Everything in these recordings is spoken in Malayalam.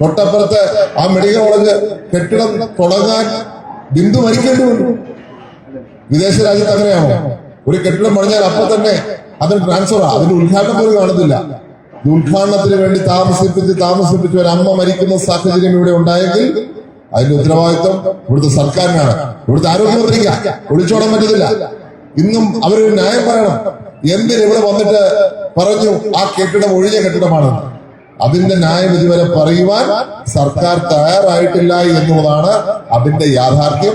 തൊട്ടപ്പുറത്ത് ആ മെഡിക്കൽ കോളേജ് കെട്ടിടം തുടങ്ങാൻ ബിന്ദു മരിക്കേണ്ടി വന്നു. വിദേശ രാജ്യത്ത് അങ്ങനെയാണോ? ഒരു കെട്ടിടം പണിഞ്ഞാൽ അപ്പൊ തന്നെ അതിന് ട്രാൻസ്ഫർ അതിന്റെ ഉദ്ഘാടനം പോലും കാണുന്നില്ല ഉദ്ഘാടനത്തിന് വേണ്ടി താമസിപ്പിച്ച് താമസിപ്പിച്ച് ഒരു അമ്മ മരിക്കുന്ന സാഹചര്യം ഇവിടെ ഉണ്ടായെങ്കിൽ അതിന്റെ ഉത്തരവാദിത്വം ഇവിടുത്തെ സർക്കാരിനാണ്. ഇവിടുത്തെ ആരോഗ്യമന്ത്രിക്ക. ഒളിച്ചോടാൻ പറ്റത്തില്ല. ഇന്നും അവരൊരു ന്യായം പറയണം. എന്തിന് ഇവിടെ വന്നിട്ട് പറഞ്ഞു ആ കെട്ടിടം ഒഴിഞ്ഞ കെട്ടിടമാണെന്ന്. അതിന്റെ ന്യായവിധി വരെ പറയുവാൻ സർക്കാർ തയ്യാറായിട്ടില്ല എന്നുള്ളതാണ് അതിന്റെ യാഥാർത്ഥ്യം.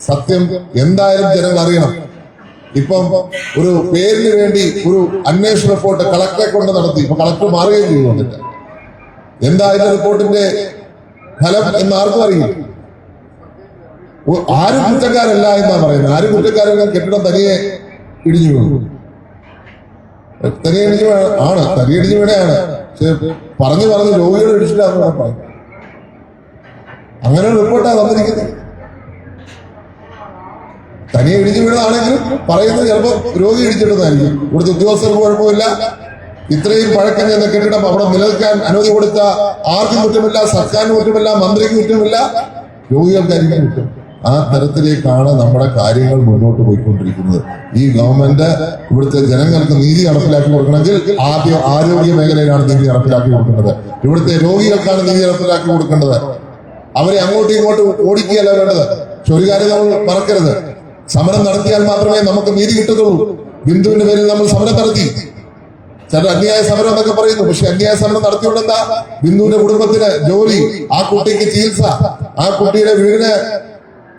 സത്യം എന്തായാലും ജനങ്ങൾ അറിയണം. ഇപ്പം ഒരു പേരിന് വേണ്ടി ഒരു അന്വേഷണ റിപ്പോർട്ട് കളക്ടറെ കൊണ്ട് നടത്തി. ഇപ്പൊ കളക്ടർ മാറുകയും ചെയ്തു വന്നിട്ട്. എന്താ ഇതിന്റെ റിപ്പോർട്ടിന്റെ ഫലം എന്ന് ആർക്കും അറിയില്ല. ആരും കുറ്റക്കാരല്ല എന്നാ പറയുന്നത്. ആരും കുറ്റക്കാരല്ല കെട്ടിടം തനിയെ ഇടിഞ്ഞു വീണു. തനിയെ ഇടിഞ്ഞു ആണ്. തനിയെ ഇടിഞ്ഞു വീണയാണ്. പറഞ്ഞു പറഞ്ഞ് രോഗികൾ ഇടിച്ചിട്ടാണ് പറയും അങ്ങനെ റിപ്പോർട്ടാണ് വന്നിരിക്കുന്നത്. തനിയെ ഇടിഞ്ഞു വീണതാണെങ്കിൽ പറയുന്നത് ചിലപ്പോൾ രോഗി ഇടിച്ചിടുന്നതായിരിക്കും. ഇവിടുത്തെ ഉദ്യോഗസ്ഥർക്ക് കുഴപ്പമില്ല. ഇത്രയും പഴക്കം ചെന്ന കെട്ടിടം അവിടെ നിലനിൽക്കാൻ അനുമതി കൊടുത്ത ആർക്കും കുറ്റമില്ല സർക്കാരിന് കുറ്റമില്ല മന്ത്രിക്ക് കുറ്റമില്ല. രോഗികൾക്കായിരിക്കും കുറ്റം. ആ തരത്തിലേക്കാണ് നമ്മുടെ കാര്യങ്ങൾ മുന്നോട്ട് പോയിക്കൊണ്ടിരിക്കുന്നത്. ഈ ഗവൺമെന്റ് ഇവിടുത്തെ ജനങ്ങൾക്ക് നീതി നടപ്പിലാക്കി കൊടുക്കണമെങ്കിൽ ആദ്യം ആരോഗ്യ മേഖലയിലാണ് നീതി നടപ്പിലാക്കി കൊടുക്കേണ്ടത്. ഇവിടുത്തെ രോഗികൾക്കാണ് നീതി നടപ്പിലാക്കി കൊടുക്കേണ്ടത്. അവരെ അങ്ങോട്ടും ഇങ്ങോട്ടും ഓടിക്കുകയല്ല വേണ്ടത്. പക്ഷെ ഒരു കാര്യം നമ്മൾ മറക്കരുത്. സമരം നടത്തിയാൽ മാത്രമേ നമുക്ക് നീതി കിട്ടത്തുള്ളൂ. ബിന്ദുവിന്റെ പേരിൽ നമ്മൾ സമരം നടത്തി. ചില അന്യായ സമരം എന്നൊക്കെ പറയുന്നു. പക്ഷെ അന്യായ സമരം നടത്തിയോണ്ട് എന്താ ബിന്ദുവിന്റെ കുടുംബത്തിന് ജോലി ആ കുട്ടിക്ക് ചികിത്സ ആ കുട്ടിയുടെ വീടിന്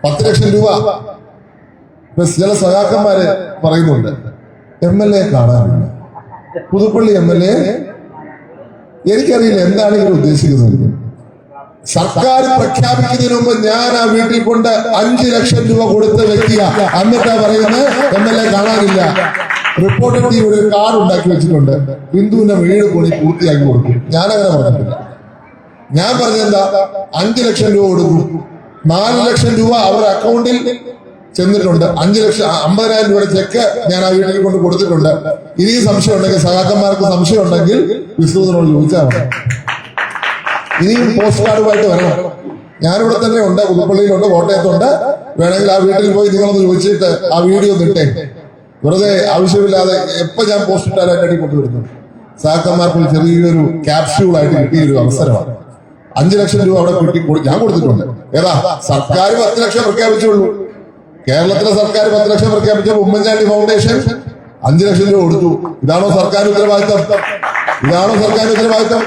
പത്ത് ലക്ഷം രൂപ ചില സഹാക്കന്മാര് പറയുന്നുണ്ട്. എം എൽ എ കാണാനില്ല പുതുപ്പള്ളി എം എൽ എ എനിക്കറിയില്ല എന്താണ് ഇവർ ഉദ്ദേശിക്കുന്നത്. സർക്കാർ പ്രഖ്യാപിക്കുന്നതിന് മുമ്പ് ഞാൻ ആ വീട്ടിൽ കൊണ്ട് അഞ്ചു ലക്ഷം രൂപ കൊടുത്ത വ്യക്തിയ. എന്നിട്ടാ പറയുന്നത് എം എൽ എ കാണാനില്ല. റിപ്പോർട്ടർ ടീം ഒരു കാർഡ് ഉണ്ടാക്കി വെച്ചിട്ടുണ്ട്. ബിന്ദുവിന്റെ വീട് പോയി പൂർത്തിയാക്കി കൊടുക്കും. ഞാനങ്ങനെ പറഞ്ഞിട്ടില്ല. ഞാൻ പറഞ്ഞെന്താ അഞ്ചു ലക്ഷം രൂപ കൊടുക്കും. നാല് ലക്ഷം രൂപ അവരുടെ അക്കൗണ്ടിൽ ചെന്നിട്ടുണ്ട്. അഞ്ചു ലക്ഷം അമ്പതിനായിരം രൂപയുടെ ചെക്ക് ഞാൻ ആ വീട്ടിൽ കൊണ്ട് കൊടുത്തിട്ടുണ്ട്. ഇനിയും സംശയം ഉണ്ടെങ്കിൽ സഹാക്കന്മാർക്ക് സംശയം ഉണ്ടെങ്കിൽ വിഷ്ണുവിനോട് ചോദിച്ചാൽ മതി. ഇനിയും പോസ്റ്റ് കാർഡുമായിട്ട് വരണം. ഞാനിവിടെ തന്നെ ഉണ്ട് പുതുപ്പള്ളിയിലുണ്ട് കോട്ടയത്തുണ്ട്. വേണമെങ്കിൽ ആ വീട്ടിൽ പോയി നിങ്ങളൊന്ന് ചോദിച്ചിട്ട് ആ വീഡിയോ നിട്ടേ വെറുതെ ആവശ്യമില്ലാതെ എപ്പോ ഞാൻ പോസ്റ്റ് ഇട്ടാലും അതിന്റെ അടി കൊണ്ടുവരുന്നു. സഹാക്കന്മാർക്ക് ചെറിയൊരു ക്യാപ്സ്യൂൾ ആയിട്ട് കിട്ടിയ ഒരു അവസരമാണ്. അഞ്ചു ലക്ഷം രൂപ അവിടെ കിട്ടി കൊടു- ഞാൻ കൊടുത്തിട്ടുണ്ട്. ഏതാ? സർക്കാർ പത്ത് ലക്ഷം പ്രഖ്യാപിച്ചുള്ളൂ. കേരളത്തിലെ സർക്കാർ പത്ത് ലക്ഷം പ്രഖ്യാപിച്ച ഉമ്മൻചാണ്ടി ഫൗണ്ടേഷൻ അഞ്ചു ലക്ഷം രൂപ കൊടുത്തു. ഇതാണോ സർക്കാർ ഉത്തരവാദിത്തം? ഇതാണോ സർക്കാർ ഉത്തരവാദിത്തം?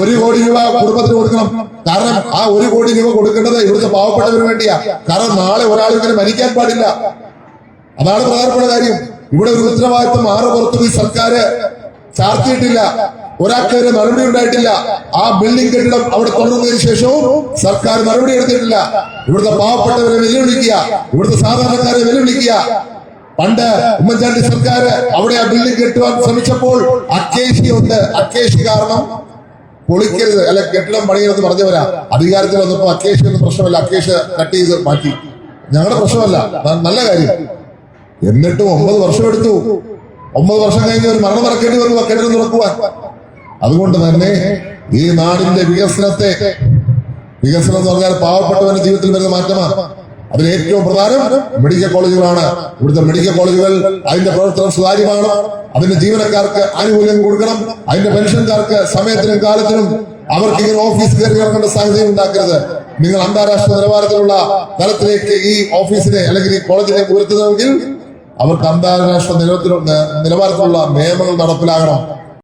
ഒരു കോടി രൂപ കുടുംബത്തിന് കൊടുക്കണം. കാരണം ആ ഒരു കോടി രൂപ കൊടുക്കേണ്ടത് ഇവിടുത്തെ പാവപ്പെട്ടവന് വേണ്ടിയാ. കാരണം നാളെ ഒരാളിങ്ങനെ മരിക്കാൻ പാടില്ല. അതാണ് പ്രധാനപ്പെട്ട കാര്യം. ഇവിടെ ഒരു ഉത്തരവാദിത്തം ആറ് പുറത്തും ഈ സർക്കാർ ചാർത്തിയിട്ടില്ല. ഒരാൾക്കെതിരെ മറുപടി ഉണ്ടായിട്ടില്ല. ആ ബിൽഡിംഗ് കെട്ടിടം അവിടെ തുറന്നതിന് ശേഷവും സർക്കാർ മറുപടി എടുത്തിട്ടില്ല. ഇവിടുത്തെ പാവപ്പെട്ടവരെ വെല്ലുവിളിക്കുക. ഇവിടുത്തെ സാധാരണക്കാരെ വെല്ലുവിളിക്കുക. പണ്ട് ഉമ്മൻചാണ്ടി സർക്കാർ അവിടെ ആ ബിൽഡിംഗ് കെട്ടുവാൻ ശ്രമിച്ചപ്പോൾ അക്കേഷി ഉണ്ട്. അക്കേഷി കാരണം പൊളിക്കരുത്. അല്ലെ കെട്ടിടം പണിയരുത് പറഞ്ഞവരാ. അധികാരത്തിൽ വന്നപ്പോ അക്കേഷ് എന്ന പ്രശ്നമല്ല. അക്കേഷ് കട്ട് ചെയ്ത് മാറ്റി. ഞങ്ങളുടെ പ്രശ്നമല്ല. നല്ല കാര്യം. എന്നിട്ടും ഒമ്പത് വർഷം എടുത്തു. ഒമ്പത് വർഷം കഴിഞ്ഞ് ഒരു മരണം നടക്കേണ്ടി വന്നു കെട്ടിടം തുറക്കുവാൻ. അതുകൊണ്ട് തന്നെ ഈ നാടിന്റെ വികസനത്തെ വികസനം എന്ന് പറഞ്ഞാൽ പാവപ്പെട്ടവന്റെ ജീവിതത്തിൽ വരുന്ന മാറ്റമാണ്. അതിൽ ഏറ്റവും പ്രധാനം മെഡിക്കൽ കോളേജുകളാണ്. ഇവിടുത്തെ മെഡിക്കൽ കോളേജുകൾ അതിന്റെ പ്രവർത്തനം സുതാര്യമാണ്. അതിന്റെ ജീവനക്കാർക്ക് ആനുകൂല്യം കൊടുക്കണം. അതിന്റെ പെൻഷൻകാർക്ക് സമയത്തിനും കാലത്തിനും അവർക്ക് ഇങ്ങനെ ഓഫീസ് കയറി ഇറങ്ങേണ്ട സാഹചര്യം ഉണ്ടാക്കരുത്. നിങ്ങൾ അന്താരാഷ്ട്ര നിലവാരത്തിലുള്ള തലത്തിലേക്ക് ഈ ഓഫീസിനെ അല്ലെങ്കിൽ ഈ കോളേജിനെ ഉയർത്തുന്നതെങ്കിൽ അവർക്ക് അന്താരാഷ്ട്ര നിലവാരത്തിലുള്ള നിയമങ്ങൾ നടപ്പിലാകണം.